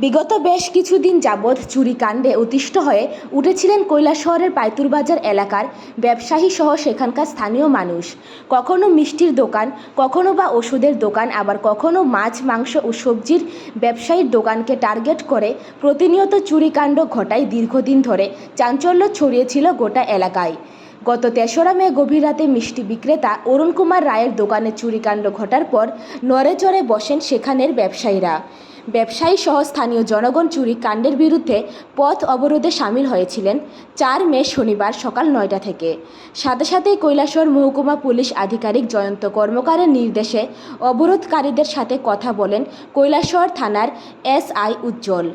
বিগত বেশ কিছুদিন যাবৎ চুরিকাণ্ডে অতিষ্ঠ হয়ে উঠেছিলেন কৈলাসহরের পাইতুরবাজার এলাকার ব্যবসায়ী সহ সেখানকার স্থানীয় মানুষ। কখনো মিষ্টির দোকান, কখনো বা ওষুধের দোকান, আবার কখনো মাছ, মাংস ও সবজির ব্যবসায়ীর দোকানকে টার্গেট করে প্রতিনিয়ত চুরিকাণ্ড ঘটায় দীর্ঘদিন ধরে। চাঞ্চল্য ছড়িয়েছিল গোটা এলাকায়। গত তেসরা মে গভীর রাতে মিষ্টি বিক্রেতা অরুণ কুমার রায়ের দোকানে চুরিকাণ্ড ঘটার পর নড়েচড়ে বসেন সেখানের ব্যবসায়ীরা। ব্যবসায়ী সহ স্থানীয় জনগণ চুরি কাণ্ডের বিরুদ্ধে পথ অবরোধে সামিল হয়েছিলেন চার মে শনিবার সকাল নয়টা থেকে। সাথে সাথেই কৈলাসর মহকুমা পুলিশ আধিকারিক জয়ন্ত কর্মকারের নির্দেশে অবরোধকারীদের সাথে কথা বলেন কৈলাসর থানার এসআই উজ্জ্বল।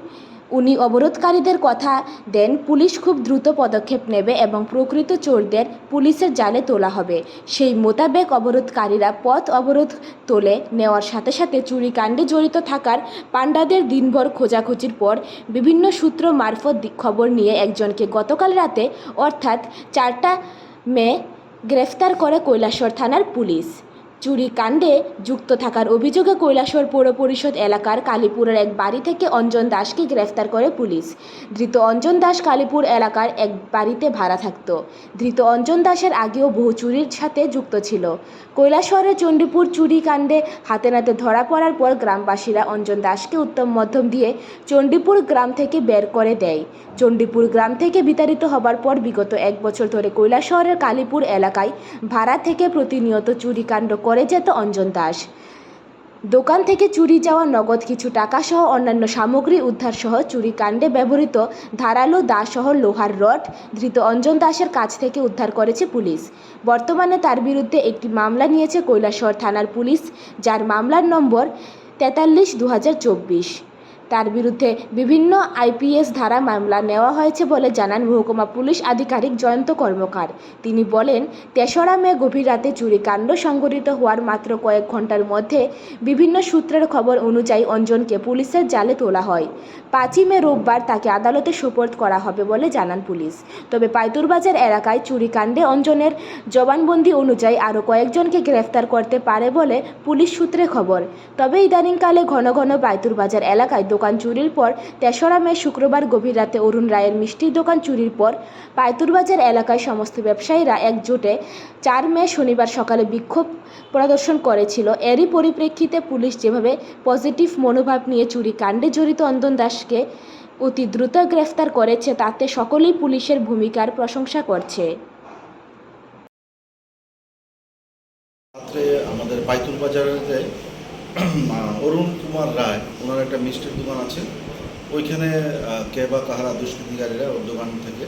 উনি অবরোধকারীদের কথা দেন, পুলিশ খুব দ্রুত পদক্ষেপ নেবে এবং প্রকৃত চোরদের পুলিশের জালে তোলা হবে। সেই মোতাবেক অবরোধকারীরা পথ অবরোধ তোলে, নেওয়ার সাথে সাথে চুরিকাণ্ডে জড়িত থাকার পাণ্ডাদের দিনভর খোঁজাখুঁজির পর বিভিন্ন সূত্র মারফত খবর নিয়ে একজনকে গতকাল রাতে, অর্থাৎ চারটা মে, গ্রেফতার করে কৈলাসর থানার পুলিশ। চুরি কাণ্ডে যুক্ত থাকার অভিযোগে কৈলাসর পৌর পরিষদ এলাকার কালীপুরের এক বাড়ি থেকে অঞ্জন দাসকে গ্রেফতার করে পুলিশ। ধৃত অঞ্জন দাস কালীপুর এলাকার এক বাড়িতে ভাড়া থাকত। ধৃত অঞ্জন দাসের আগেও বহু চুরির সাথে যুক্ত ছিল। কৈলাসহরের চণ্ডীপুর চুরি কাণ্ডে হাতে নাতে ধরা পড়ার পর গ্রামবাসীরা অঞ্জন দাসকে উত্তম মধ্যম দিয়ে চণ্ডীপুর গ্রাম থেকে বের করে দেয়। চণ্ডীপুর গ্রাম থেকে বিতাড়িত হবার পর বিগত এক বছর ধরে কৈলাসহরের কালীপুর এলাকায় ভাড়া থেকে প্রতিনিয়ত চুরিকাণ্ড করে যেত অঞ্জন দাস। দোকান থেকে চুরি যাওয়া নগদ কিছু টাকা সহ অন্যান্য সামগ্রী উদ্ধার সহ চুরিকাণ্ডে ব্যবহৃত ধারালো দাসহ লোহার রড ধৃত অঞ্জন দাসের কাছ থেকে উদ্ধার করেছে পুলিশ। বর্তমানে তার বিরুদ্ধে একটি মামলা নিয়েছে কৈলাসহর থানার পুলিশ, যার মামলার নম্বর তেতাল্লিশ দু তার বিরুদ্ধে বিভিন্ন আইপিএস ধারা মামলা নেওয়া হয়েছে বলে জানান মহকুমা পুলিশ আধিকারিক জয়ন্ত কর্মকার। তিনি বলেন, তেসরা মে গভীর রাতে চুরিকাণ্ড সংঘটিত হওয়ার মাত্র কয়েক ঘণ্টার মধ্যে বিভিন্ন সূত্রের খবর অনুযায়ী অঞ্জনকে পুলিশের জালে তোলা হয়। পাঁচই মে রোববার তাকে আদালতে সোপর্দ করা হবে বলে জানান পুলিশ। তবে পাইতুরবাজার এলাকায় চুরিকাণ্ডে অঞ্জনের জবানবন্দি অনুযায়ী আরও কয়েকজনকে গ্রেফতার করতে পারে বলে পুলিশ সূত্রে খবর। তবে ইদানিংকালে ঘন ঘন পাইতুরবাজার এলাকায় দোকান চুরির পর তেসরা মে শুক্রবার গভীর রাতে অরুণ রায়ের মিষ্টির দোকান চুরির পর পাইতুরবাজার এলাকায় সমস্ত ব্যবসায়ীরা একজোটে চার মে শনিবার সকালে বিক্ষোভ প্রদর্শন করেছিল। এরই পরিপ্রেক্ষিতে পুলিশ যেভাবে পজিটিভ মনোভাব নিয়ে চুরি কাণ্ডে জড়িত অন্দন দাসকে অতি দ্রুত গ্রেফতার করেছে, তাতে সকলেই পুলিশের ভূমিকার প্রশংসা করছে। আমাদের বাইতুল বাজারেতে অরুণ কুমার রায়, ওনার একটা মিষ্টির দোকান আছে। ওইখানে কে বা কাহারা দুষ্কৃতিকারীরা ওর দোকান থেকে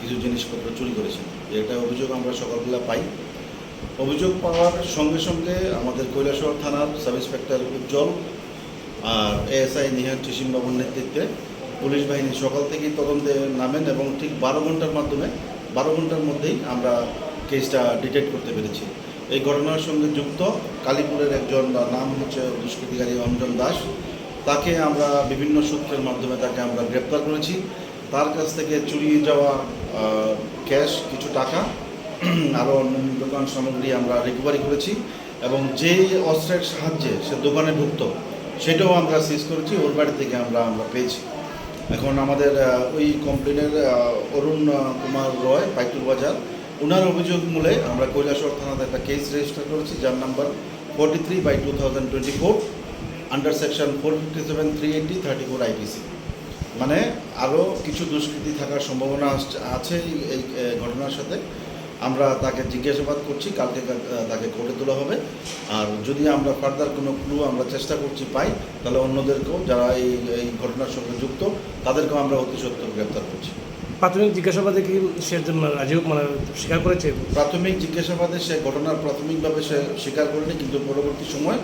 কিছু জিনিসপত্র চুরি করেছে। এটা অভিযোগ আমরা সকালবেলা পাই। অভিযোগ পাওয়ার সঙ্গে সঙ্গে আমাদের কৈলাসহর থানার সাব ইন্সপেক্টর উজ্জ্বল আর এএসআই নিহার বাবুর নেতৃত্বে পুলিশ বাহিনী সকাল থেকেই তদন্তে নামেন এবং ঠিক বারো ঘণ্টার মাধ্যমে, বারো ঘণ্টার মধ্যেই আমরা কেসটা ডিটেক্ট করতে পেরেছি। এই ঘটনার সঙ্গে যুক্ত কালীপুরের একজন নাম হচ্ছে দুষ্কৃতিকারী অঞ্জন দাস। তাকে আমরা বিভিন্ন সূত্রের মাধ্যমে তাকে আমরা গ্রেপ্তার করেছি। তার কাছ থেকে চুরি যাওয়া ক্যাশ, কিছু টাকা, আরও অন্যান্য দোকান সামগ্রী আমরা রিকভারি করেছি এবং যে অস্ত্রের সাহায্যে সে দোকানে ঢুকতো সেটাও আমরা সিজ করেছি, ওর বাড়ি থেকে আমরা আমরা পেয়েছি। এখন আমাদের ওই কমপ্লেনের অরুণ কুমার রয়, পাইতুল বাজার ওনার অভিযোগ মূলে আমরা কৈলাসহর থানাতে একটা কেস রেজিস্টার করেছি, যার number forty three by two thousand twenty four under section four fifty seven three eighty thirty four IPC মানে আরও কিছু দুষ্কৃতি থাকার সম্ভাবনা আছে এই- ঘটনার সাথে। আমরা তাকে জিজ্ঞাসাবাদ করছি, কালকে তাকে কোর্টে তোলা হবে। আর যদি আমরা ফার্দার কোনো ক্লু আমরা চেষ্টা করছি, পাই, তাহলে অন্যদেরকেও, যারা এই এই ঘটনার সঙ্গে যুক্ত, তাদেরকেও আমরা অতি সত্য গ্রেপ্তার করছি। প্রাথমিক জিজ্ঞাসাবাদে কি সে রাজীব মানে স্বীকার করেছে? প্রাথমিক জিজ্ঞাসাবাদে সে ঘটনার প্রাথমিকভাবে সে স্বীকার করেনি, কিন্তু পরবর্তী সময়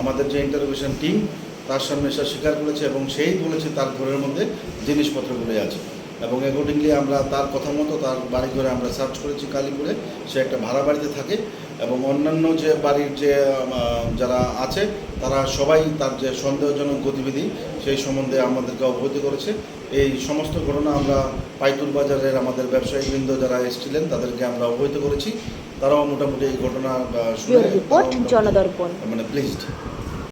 আমাদের যে ইন্টারভিউশন টিম তার সামনে সে স্বীকার করেছে এবং সেই বলেছে তার ঘরের মধ্যে জিনিসপত্রগুলোই আছে। এবং অ্যাকর্ডিংলি আমরা তার কথা মতো তার বাড়ি ঘরে আমরা সার্চ করেছি, কালীপুরে। সে একটা ভাড়া বাড়িতে থাকে। এবং অন্যান্য যে বাড়ির যে যারা আছে তারা সবাই তার যে সন্দেহজনক গতিবিধি সেই সম্বন্ধে আমাদেরকে অবহিত করেছে। এই সমস্ত ঘটনা আমরা পাইতুল বাজারের আমাদের ব্যবসায়ীবৃন্দ যারা এসেছিলেন তাদেরকে আমরা অবহিত করেছি। তারাও মোটামুটি এই ঘটনা শুনে রিপোর্ট জনদর্পণ। মানে প্লিজড